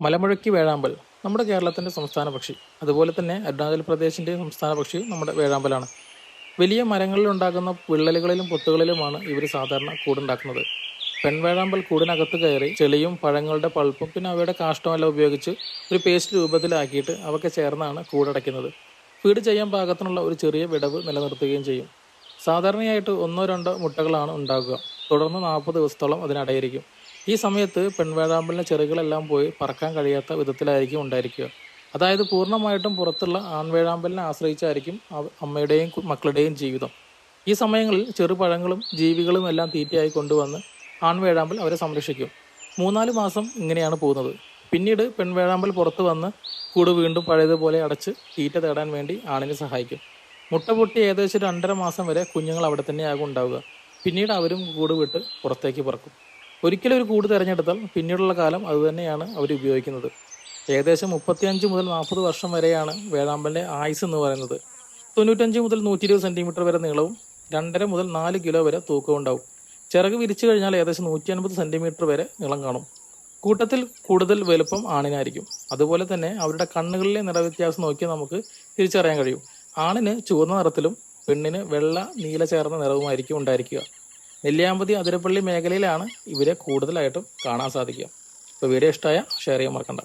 മലമുഴക്കി വേഴാമ്പൽ. നമ്മുടെ കേരളത്തിന്റെ സംസ്ഥാന പക്ഷി. അതുപോലെ തന്നെ അരുണാചൽ പ്രദേശിന്റെ സംസ്ഥാന പക്ഷി നമ്മുടെ വേഴാമ്പലാണ്. വലിയ മരങ്ങളിലുണ്ടാകുന്ന വിള്ളലുകളിലും പൊത്തുകളിലുമാണ് ഇവർ സാധാരണ കൂടുണ്ടാക്കുന്നത്. പെൺവേഴാമ്പൽ കൂടിനകത്ത് കയറി ചെളിയും പഴങ്ങളുടെ പൾപ്പും പിന്നെ അവയുടെ കാഷ്ടമെല്ലാം ഉപയോഗിച്ച് ഒരു പേസ്റ്റ് രൂപത്തിലാക്കിയിട്ട് അവയ്ക്ക് ചേർന്നാണ് കൂടടയ്ക്കുന്നത്. ഫീഡ് ചെയ്യാൻ പാകത്തിനുള്ള ഒരു ചെറിയ വിടവ് നിലനിർത്തുകയും ചെയ്യും. സാധാരണയായിട്ട് ഒന്നോ രണ്ടോ മുട്ടകളാണ് ഉണ്ടാകുക. തുടർന്ന് നാൽപ്പത് ദിവസത്തോളം അതിനടയിരിക്കും ഈ സമയത്ത് പെൺവേഴാമ്പലിന്റെ ചെറുകളെല്ലാം പോയി പറക്കാൻ കഴിയാത്ത വിധത്തിലായിരിക്കും ഉണ്ടായിരിക്കുക. അതായത് പൂർണമായിട്ടും പുറത്തുള്ള ആൺവേഴാമ്പലിനെ ആശ്രയിച്ചായിരിക്കും അമ്മയുടെയും മക്കളുടെയും ജീവിതം. ഈ സമയങ്ങളിൽ ചെറുപഴങ്ങളും ജീവികളും എല്ലാം തീറ്റയായി കൊണ്ടുവന്ന് ആൺവേഴാമ്പൽ അവരെ സംരക്ഷിക്കും. മൂന്നാൽ മാസം ഇങ്ങനെയാണ് പോകുന്നത്. പിന്നീട് പെൺവേഴാമ്പൽ പുറത്തു വന്ന് കൂട് വീണ്ടും പഴയതുപോലെ അടച്ച് തീറ്റ തേടാൻ വേണ്ടി ആണിനെ സഹായിക്കും. മുട്ട പൊട്ടി ഏകദേശം രണ്ടര മാസം വരെ കുഞ്ഞുങ്ങൾ അവിടെ തന്നെയാകും ഉണ്ടാവുക. പിന്നീട് അവരും കൂട് വിട്ട് പുറത്തേക്ക് പറക്കും. ഒരിക്കലും ഒരു കൂട് തിരഞ്ഞെടുത്താൽ പിന്നീടുള്ള കാലം അതുതന്നെയാണ് അവർ ഉപയോഗിക്കുന്നത്. ഏകദേശം മുപ്പത്തിയഞ്ച് മുതൽ നാൽപ്പത് വർഷം വരെയാണ് വേഴാമ്പലിന്റെ ആയുസ് എന്ന് പറയുന്നത്. തൊണ്ണൂറ്റഞ്ച് മുതൽ നൂറ്റി ഇരുപത് സെന്റിമീറ്റർ വരെ നീളവും രണ്ടര മുതൽ നാല് കിലോ വരെ തൂക്കവും ഉണ്ടാവും. ചിറക് വിരിച്ചു കഴിഞ്ഞാൽ ഏകദേശം നൂറ്റി അൻപത് സെന്റിമീറ്റർ വരെ നീളം കാണും. കൂട്ടത്തിൽ കൂടുതൽ വലുപ്പം ആണിനായിരിക്കും. അതുപോലെ തന്നെ അവരുടെ കണ്ണുകളിലെ നിറവ്യത്യാസം നോക്കി നമുക്ക് തിരിച്ചറിയാൻ കഴിയും. ആണിന് ചുവന്ന നിറത്തിലും പെണ്ണിന് വെള്ള നീല ചേർന്ന നിറവുമായിരിക്കും ഉണ്ടായിരിക്കുക. നെല്ലിയാമ്പതി അതിരപ്പള്ളി മേഖലയിലാണ് ഇവരെ കൂടുതലായിട്ടും കാണാൻ സാധിക്കുക. അപ്പോൾ വീഡിയോ ഇഷ്ടമായ ഷെയർ ചെയ്യാൻ മറക്കണ്ട.